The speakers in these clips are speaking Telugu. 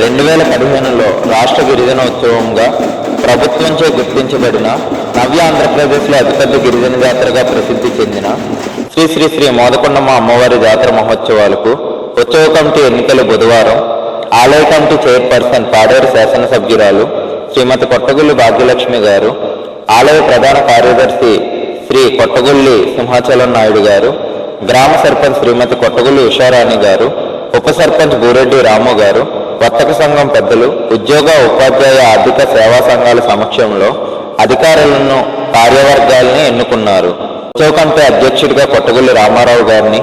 రెండు వేల పదిహేనులో రాష్ట్ర గిరిజన ఉత్సవంగా ప్రభుత్వంచే గుర్తించబడిన నవ్య ఆంధ్రప్రదేశ్లో అతిపెద్ద గిరిజన జాతరగా ప్రసిద్ధి చెందిన శ్రీ శ్రీ శ్రీ మోదకొండమ్మ అమ్మవారి జాతర మహోత్సవాలకు ఉత్సవ కమిటీ ఎన్నికలు బుధవారం ఆలయ కమిటీ చైర్పర్సన్ పాడేరు శాసనసభ్యురాలు శ్రీమతి కొట్టగుల్లి భాగ్యలక్ష్మి గారు ఆలయ ప్రధాన కార్యదర్శి శ్రీ కొట్టగుల్లి సింహాచలం నాయుడు గారు గ్రామ సర్పంచ్ శ్రీమతి కొట్టగుల్లి ఉషారాణి గారు ఉప సర్పంచ్ బూరెడ్డి రాము గారు వర్తక సంఘం పెద్దలు ఉద్యోగ ఉపాధ్యాయ ఆర్థిక సేవా సంఘాల సమక్షంలో అధికారులను కార్యవర్గాల్ని ఎన్నుకున్నారు. ఉత్సవ అధ్యక్షుడిగా కొట్టగుల్లి రామారావు గారిని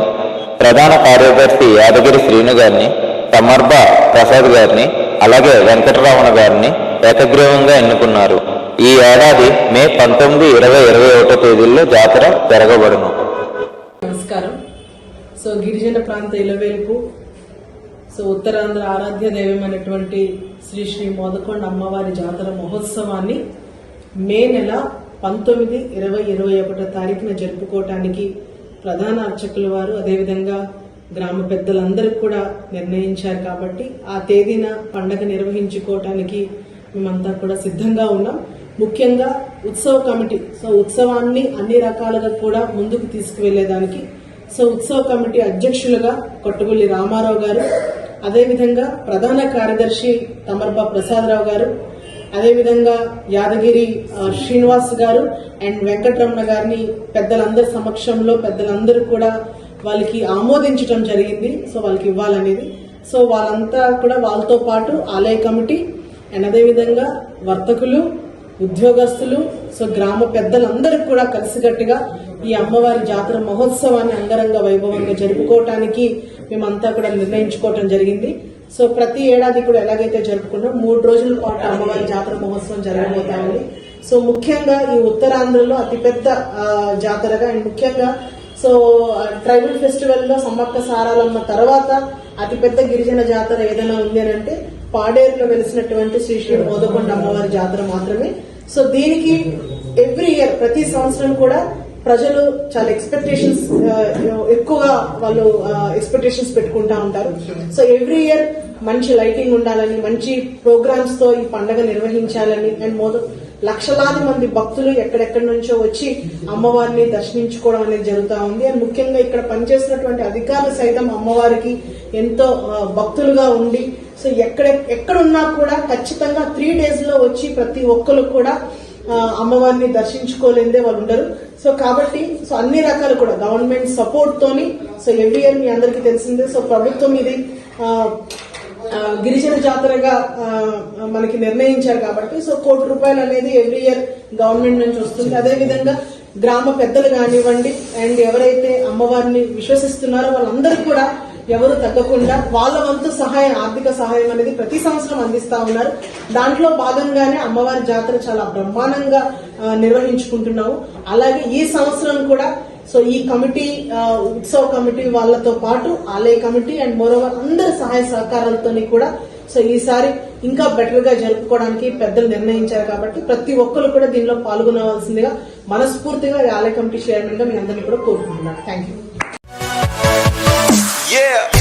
ప్రధాన కార్యదర్శి యాదగిరి శ్రీను గారిని సమర్భ ప్రసాద్ గారిని అలాగే వెంకటరమణ గారిని ఏకగ్రీవంగా ఎన్నుకున్నారు. ఈ ఏడాది మే పంతొమ్మిది ఇరవై ఇరవై ఒకటో తేదీల్లో జాతర జరగబడును. నమస్కారం. సో గిరిజన ప్రాంత ఇలవేల్పు సో ఉత్తరాంధ్ర ఆరాధ్య దైవమైనటువంటి శ్రీ శ్రీ మోదకొండ అమ్మవారి జాతర మహోత్సవాన్ని మే నెల పంతొమ్మిది ఇరవై ఇరవై ఒకటో తారీఖున జరుపుకోవటానికి ప్రధాన అర్చకుల వారు అదేవిధంగా గ్రామ పెద్దలందరికీ కూడా నిర్ణయించారు కాబట్టి ఆ తేదీన పండగ నిర్వహించుకోవటానికి మేమంతా కూడా సిద్ధంగా ఉన్నాం. ముఖ్యంగా ఉత్సవ కమిటీ సో ఉత్సవాన్ని అన్ని రకాలుగా కూడా ముందుకు తీసుకువెళ్ళేదానికి సో ఉత్సవ కమిటీ అధ్యక్షులుగా కొట్టుగుల్లి రామారావు గారు అదేవిధంగా ప్రధాన కార్యదర్శి తమర్బా ప్రసాదరావు గారు అదేవిధంగా యాదగిరి శ్రీనివాస్ గారు అండ్ వెంకటరమణ గారిని పెద్దలందరి సమక్షంలో పెద్దలందరూ కూడా వాళ్ళకి ఆమోదించడం జరిగింది. సో వాళ్ళకి ఇవ్వాలనేది. సో వాళ్ళంతా కూడా వాళ్ళతో పాటు ఆలయ కమిటీ అండ్ అదేవిధంగా వర్తకులు ఉద్యోగస్తులు సో గ్రామ పెద్దలందరికీ కూడా కలిసికట్టుగా ఈ అమ్మవారి జాతర మహోత్సవాన్ని అంగరంగ వైభవంగా జరుపుకోవటానికి మేమంతా కూడా నిర్ణయించుకోవటం జరిగింది. సో ప్రతి ఏడాది కూడా ఎలాగైతే జరుపుకున్నాం మూడు రోజుల పాటు అమ్మవారి జాతర మహోత్సవం జరగబోతా ఉంది. సో ముఖ్యంగా ఈ ఉత్తరాంధ్రలో అతిపెద్ద జాతరగా అండ్ ముఖ్యంగా సో ట్రైబల్ ఫెస్టివల్లో సమ్మక్క సారాలమ్మ తర్వాత అతిపెద్ద గిరిజన జాతర ఏదైనా ఉంది అని అంటే పాడేరులో వెలిసినటువంటి శ్రీ శ్రీ మోదకొండ అమ్మవారి జాతర మాత్రమే. సో దీనికి ఎవ్రీ ఇయర్ ప్రతి సంవత్సరం కూడా ప్రజలు చాలా ఎక్స్పెక్టేషన్స్ uh, ఎక్కువగా వాళ్ళు uh, ఎక్స్పెక్టేషన్స్ పెట్టుకుంటా ఉంటారు. సో ఎవ్రీ ఇయర్ మంచి లైటింగ్ ఉండాలని మంచి ప్రోగ్రామ్స్తో ఈ పండగ నిర్వహించాలని అండ్ మోద లక్షలాది మంది భక్తులు ఎక్కడెక్కడి నుంచో వచ్చి అమ్మవారిని దర్శించుకోవడం అనేది జరుగుతూ ఉంది. అండ్ ముఖ్యంగా ఇక్కడ పనిచేసినటువంటి అధికారులు సైతం అమ్మవారికి ఎంతో uh, భక్తులుగా ఉండి సో ఎక్కడ ఎక్కడున్నా కూడా ఖచ్చితంగా త్రీ డేస్లో వచ్చి ప్రతి ఒక్కరు కూడా అమ్మవారిని దర్శించుకోలేదే వాళ్ళు ఉండరు. సో కాబట్టి సో అన్ని రకాలు కూడా గవర్నమెంట్ సపోర్ట్ తోని సో ఎవ్రీ ఇయర్ మీ అందరికీ తెలిసిందే సో ప్రభుత్వం ఇది గిరిజన జాతరగా మనకి నిర్ణయించారు కాబట్టి సో కోటి రూపాయలు అనేది ఎవ్రీ ఇయర్ గవర్నమెంట్ నుంచి వస్తుంది. అదేవిధంగా గ్రామ పెద్దలు కానివ్వండి అండ్ ఎవరైతే అమ్మవారిని విశ్వసిస్తున్నారో వాళ్ళందరూ కూడా ఎవరు తగ్గకుండా వాళ్ళ వంతు సహాయం ఆర్థిక సహాయం అనేది ప్రతి సంవత్సరం అందిస్తా ఉన్నారు. దాంట్లో భాగంగానే అమ్మవారి జాతర చాలా బ్రహ్మాండంగా నిర్వహించుకుంటున్నాము. అలాగే ఈ సంవత్సరం కూడా సో ఈ కమిటీ ఉత్సవ కమిటీ వాళ్ళతో పాటు ఆలయ కమిటీ అండ్ మోరోవర్ అందరి సహాయ సహకారాలతో కూడా సో ఈసారి ఇంకా బెటర్గా జరుపుకోవడానికి పెద్దలు నిర్ణయించారు కాబట్టి ప్రతి ఒక్కరు కూడా దీనిలో పాల్గొనవలసిందిగా మనస్ఫూర్తిగా ఆలయ కమిటీ చైర్మన్గా మీ అందరినీ కూడా కోరుకుంటున్నాను. Thank you Yeah.